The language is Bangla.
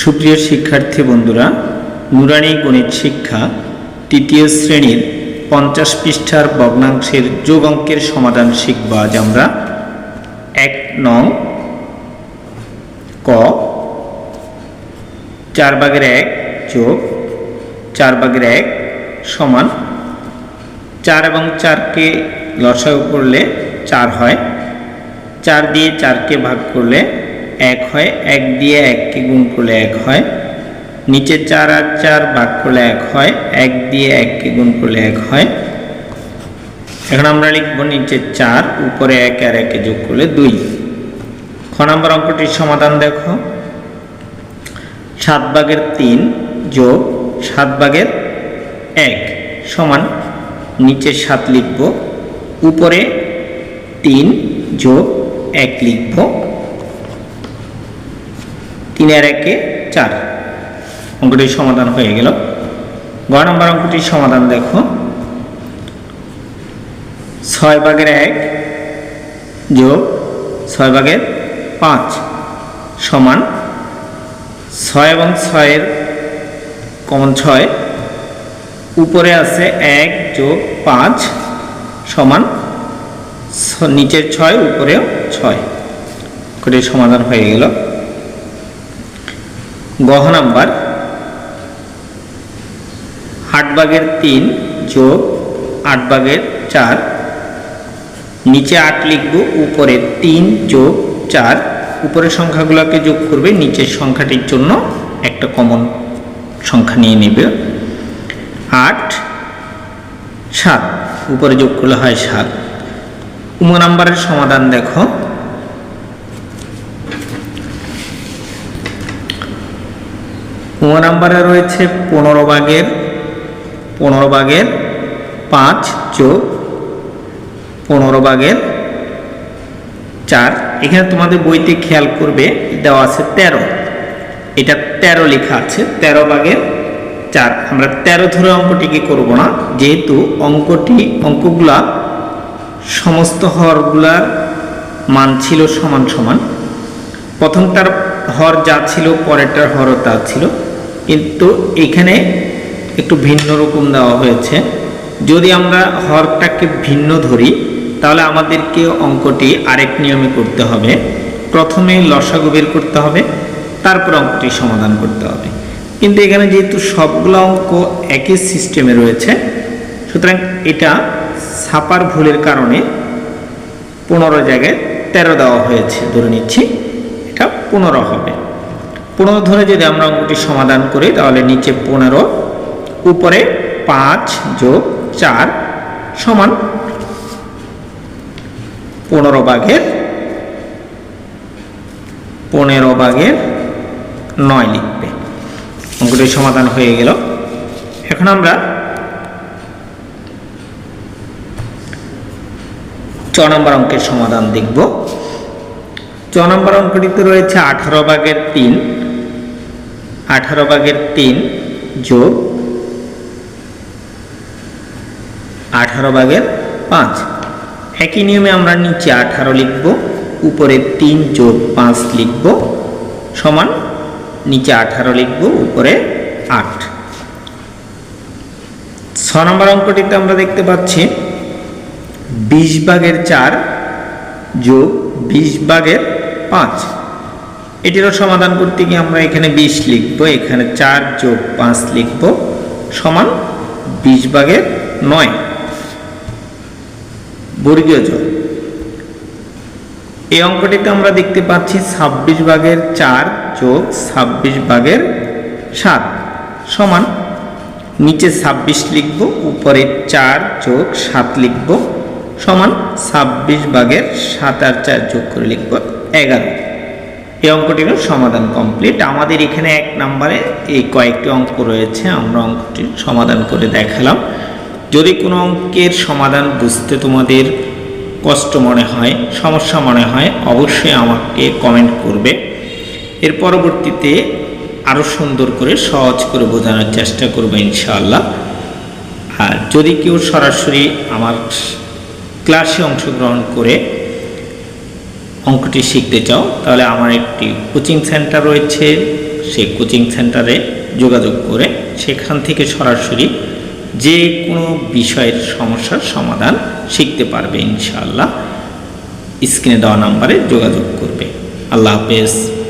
সুপ্রিয় শিক্ষার্থী বন্ধুরা, নুরানি গণিত শিক্ষা তৃতীয় শ্রেণির পঞ্চাশ পৃষ্ঠার ভগ্নাংশের যোগ অঙ্কের সমাধান শিখব আজ আমরা। এক নং ক চার ভাগের এক যোগ চার ভাগের এক সমান চার এবং চারকে লসাগু করলে চার হয়। চার দিয়ে চারকে ভাগ করলে এক হয়, এক দিয়ে এককে গুণ করলে এক হয়। নিচে চার আর চার ভাগ করলে এক হয়, এক দিয়ে এককে গুণ করলে এক হয়। এখন আমরা লিখব নিচে চার, উপরে এক আর একে যোগ করলে দুই। খ নম্বর অঙ্কটির সমাধান দেখো। সাত ভাগের তিন যোগ সাত ভাগের এক সমান নিচে সাত লিখব, উপরে তিন যোগ এক লিখব। তিনের একে চার। অঙ্কটির সমাধান হয়ে গেল। গ নম্বর অঙ্কটির সমাধান দেখো। ছয় ভাগের এক যোগ ছয় ভাগের পাঁচ সমান ছয় এবং ছয়ের কমন ছয়। উপরে আছে এক যোগ পাঁচ সমান নিচের ছয়, উপরেও ছয়। করে সমাধান হয়ে গেল। গহ নাম্বার। আট ভাগের তিন যোগ আট ভাগের চার। নিচে আট লিখব, উপরে তিন যোগ চার। উপরের সংখ্যাগুলোকে যোগ করবে, নিচের সংখ্যাটির জন্য একটা কমন সংখ্যা নিয়ে নেবে। আট, সাত। উপরে যোগ করলে হয় সাত। উম নাম্বারের সমাধান দেখো। উম নাম্বারে রয়েছে পনেরো ভাগের পনেরো ভাগের পাঁচ যোগ পনেরো ভাগের চার। এখানে তোমাদের বইতে খেয়াল করবে, দেওয়া আছে তেরো। এটা তেরো লেখা আছে, তেরো ভাগের চার। আমরা তেরো ধরে অঙ্কটিকে করব না, যেহেতু অঙ্কটি, অঙ্কগুলা সমস্ত হরগুলার মান ছিল সমান সমান। প্রথমটার হর যা ছিল, পরেরটার হরও তা ছিল। কিন্তু এখানে একটু ভিন্ন রকম দেওয়া হয়েছে। যদি আমরা হরটাকে ভিন্ন ধরি, তাহলে আমাদেরকে অঙ্কটি আরেক নিয়মে করতে হবে। প্রথমে লসাগু বের করতে হবে, তারপর অঙ্কটি সমাধান করতে হবে। কিন্তু এখানে যেহেতু সবগুলো অঙ্ক একই সিস্টেমে রয়েছে, সুতরাং এটা ছাপার ভুলের কারণে পনেরো জায়গায় তেরো দেওয়া হয়েছে, ধরে নিচ্ছি, এটা পনেরো হবে। পনেরো ধরে যদি আমরা অঙ্কটি সমাধান করি, তাহলে নিচে পনেরো, উপরে পাঁচ যোগ চার সমান পনেরো ভাগের পনেরো ভাগের নয় লিখবে। অঙ্কটির সমাধান হয়ে গেল। এখন আমরা চ নম্বর অঙ্কের সমাধান দেখব। চ নম্বর অঙ্কটিতে রয়েছে আঠারো ভাগের তিন আঠারো ভাগের তিন যোগ আঠারো ভাগের পাঁচ। একই নিয়মে আমরা নিচে আঠারো লিখব, উপরে তিন যোগ পাঁচ লিখব, সমান নিচে আঠারো লিখব, উপরে আট। ছ নম্বর অঙ্কটিতে আমরা দেখতে পাচ্ছি, বিশ ভাগের চার যোগ বিশ ভাগের পাঁচ। এটিরও সমাধান করতে গিয়ে আমরা এখানে বিশ লিখব, এখানে চার যোগ পাঁচ লিখব, সমান বিশ ভাগের নয়। বর্গীয় যোগ। এই অঙ্কটিতে আমরা দেখতে পাচ্ছি ছাব্বিশ ভাগের চার যোগ ছাব্বিশ ভাগের সাত, সমান নিচে ছাব্বিশ লিখব, উপরে চার যোগ সাত লিখব, সমান ছাব্বিশ ভাগের সাত আর চার যোগ করে লিখব এগারো। এই অঙ্কটিরও সমাধান কমপ্লিট আমাদের এখানে এক নম্বরে এই কয়েকটি অঙ্ক রয়েছে, আমরা অঙ্কটির সমাধান করে দেখালাম। যদি কোনো অঙ্কের সমাধান বুঝতে তোমাদের কষ্ট মনে হয়, সমস্যা মনে হয়, অবশ্যই আমাকে কমেন্ট করবে। এর পরবর্তীতে আরও সুন্দর করে, সহজ করে বোঝানোর চেষ্টা করব ইনশাআল্লাহ। আর যদি কেউ সরাসরি আমার ক্লাসে অংশগ্রহণ করে অঙ্কটি শিখতে চাও, তাহলে আমার একটি কোচিং সেন্টার রয়েছে। সেই কোচিং সেন্টারে যোগাযোগ করে সেখান থেকে সরাসরি যে কোনো বিষয়ের সমস্যার সমাধান শিখতে পারবে ইনশাআল্লাহ। স্ক্রিনে দেওয়া নাম্বারে যোগাযোগ করবে। আল্লাহ হাফেজ।